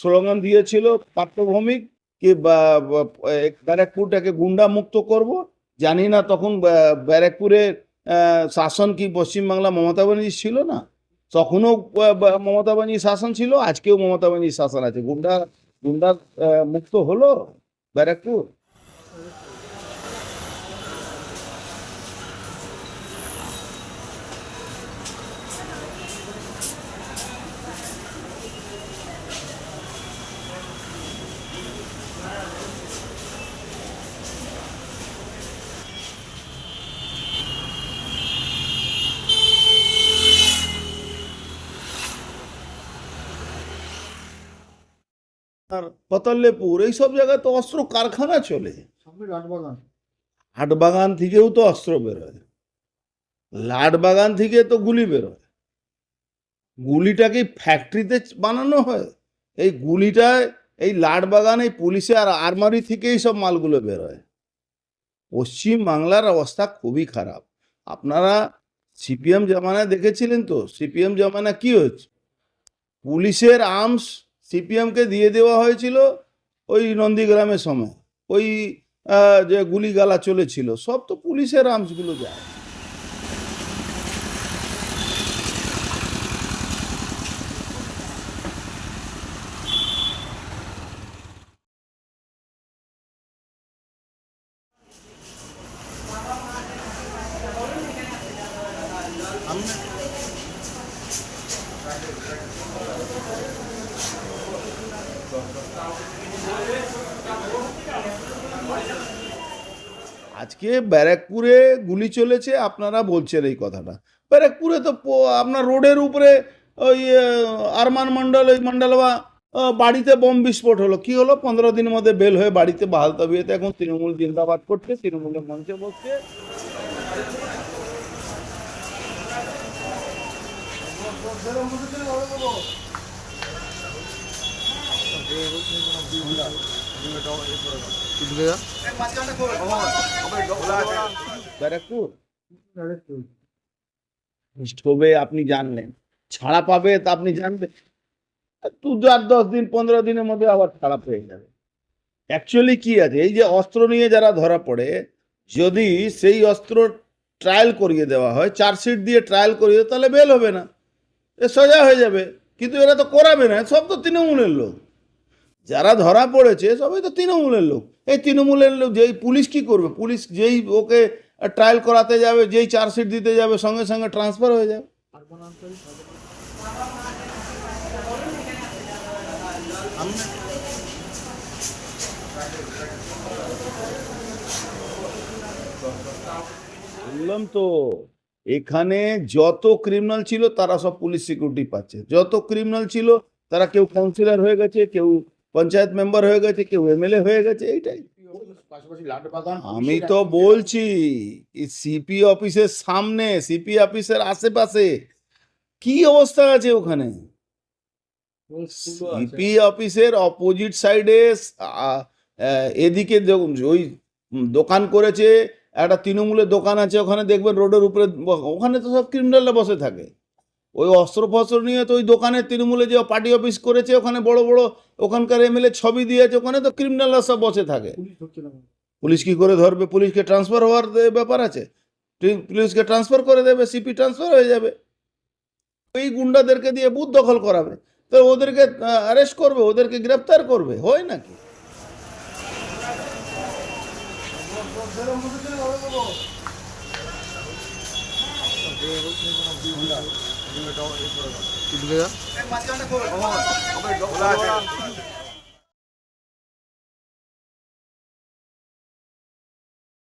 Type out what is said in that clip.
Slogan দিয়েছিল পাঠ্যভূমিক কি ব্যারাকপুরটাকে গুন্ডা মুক্ত করব। জানি না তখন ব্যারাকপুরে শাসন কি পশ্চিমবাংলা মমতা ব্যানার্জি ছিল না? তখনও মমতা ব্যানার্জি শাসন ছিল, আজকেও মমতা ব্যানার্জি শাসন আছে। গুন্ডা গুন্ডা মুক্ত হলো ব্যারাকপুর? আর পতল্লেপুর এইসব জায়গায় তো অস্ত্র কারখানা চলে। হাটবাগান থেকেও তো অস্ত্র বেরোয়। লাট বাগান থেকে তো গুলি বেরোয়। গুলিটাকে ফ্যাক্টরিতে বানানো হয়। এই গুলিটায় এই লাট বাগান এই পুলিশে আর আরমারি থেকেই সব মালগুলো বেরোয়। পশ্চিম বাংলার অবস্থা খুবই খারাপ। আপনারা সিপিএম জামানায় দেখেছিলেন তো? সিপিএম জামানা কি হচ্ছে পুলিশের আর্মস সিপিএমকে দিয়ে দেওয়া হয়েছিল ওই নন্দীগ্রামের সময়। ওই যে গুলিগালা চলেছিল, সব তো পুলিশের আর্মসগুলো যায়। আজকে ব্যারাকপুরে গুলি চলেছে, আপনারা বলছেন এই কথাটা। ব্যারাকপুরে তো আপনার রোডের উপরে ওই আরমান মন্ডল ওই মন্ডলবা বা বাড়িতে বোম বিস্ফোট হলো। কি হলো? পনেরো দিনের মধ্যে বেল হয়ে বাড়িতে বাহাল তবিয়েতে এখন তৃণমূল জিন্দাবাদ করছে, তৃণমূলের মঞ্চে বসছে। আপনি জানলেন। ছাড়া পাবে তা আপনি জানবেন দু চার দশ দিন, পনেরো দিনের মধ্যে আবার ছাড়া পেয়ে যাবে। অ্যাকচুয়ালি কি আছে? এই যে অস্ত্র নিয়ে যারা ধরা পড়ে, যদি সেই অস্ত্র ট্রায়াল করিয়ে দেওয়া হয় চার্জশিট দিয়ে ট্রায়াল করিয়ে তাহলে বেল হবে না। এ সোজা হয়ে যাবে। কিন্তু এরা তো করাবে না, সব তো তৃণমূলের লোক। যারা ধরা পড়েছে, সবাই তো তৃণমূলের লোক। এই তৃণমূলের লোক, যেই পুলিশ কি করবে? পুলিশ যেই ওকে ট্রায়াল করাতে যাবে, যেই চার্জশিট দিতে যাবে, সঙ্গে সঙ্গে ট্রান্সফার হয়ে যাবে। বললাম তো, এখানে যত ক্রিমিনাল ছিল, তারা সব পুলিশ সিকিউরিটি পাচ্ছে। যত ক্রিমিনাল ছিল, তারা কেউ কাউন্সিলর হয়ে গেছে, কেউ পঞ্চায়েত মেম্বার হয়ে গেছে, কেউ এমএলএ হয়ে গেছে, এইটাই। আমি তো বলছি সিপি অফিসের সামনে সিপি অফিসের আশেপাশে, কি অবস্থা আছে ওখানে? সিপি অফিসের অপোজিট সাইডে এদিকে ওই দোকান করেছে, একটা তৃণমূলের দোকান আছে, ওখানে দেখবেন রোডের উপরে, ওখানে তো সব ক্রিমিনালরা বসে থাকে। ওই অস্ত্র ফস্ত্র নিয়ে তো ওই দোকানে তৃণমূলে যে পার্টি অফিস করেছে ওখানে বড় বড় ওখানকার এমএলএ ছবি দিয়েছে ওখানে তো ক্রিমিনালরা সব বসে থাকে। পুলিশ ধরছে কি করে ধরবে? পুলিশকে ট্রান্সফার হওয়ার ব্যাপার আছে। পুলিশকে ট্রান্সফার করে দেবে সিপি ট্রান্সফার হয়ে যাবে। ওই গুন্ডাদেরকে দিয়ে বুথ দখল করাবে। তো ওদেরকে অ্যারেস্ট করবে ওদেরকে গ্রেপ্তার করবে হয় নাকি? कितने का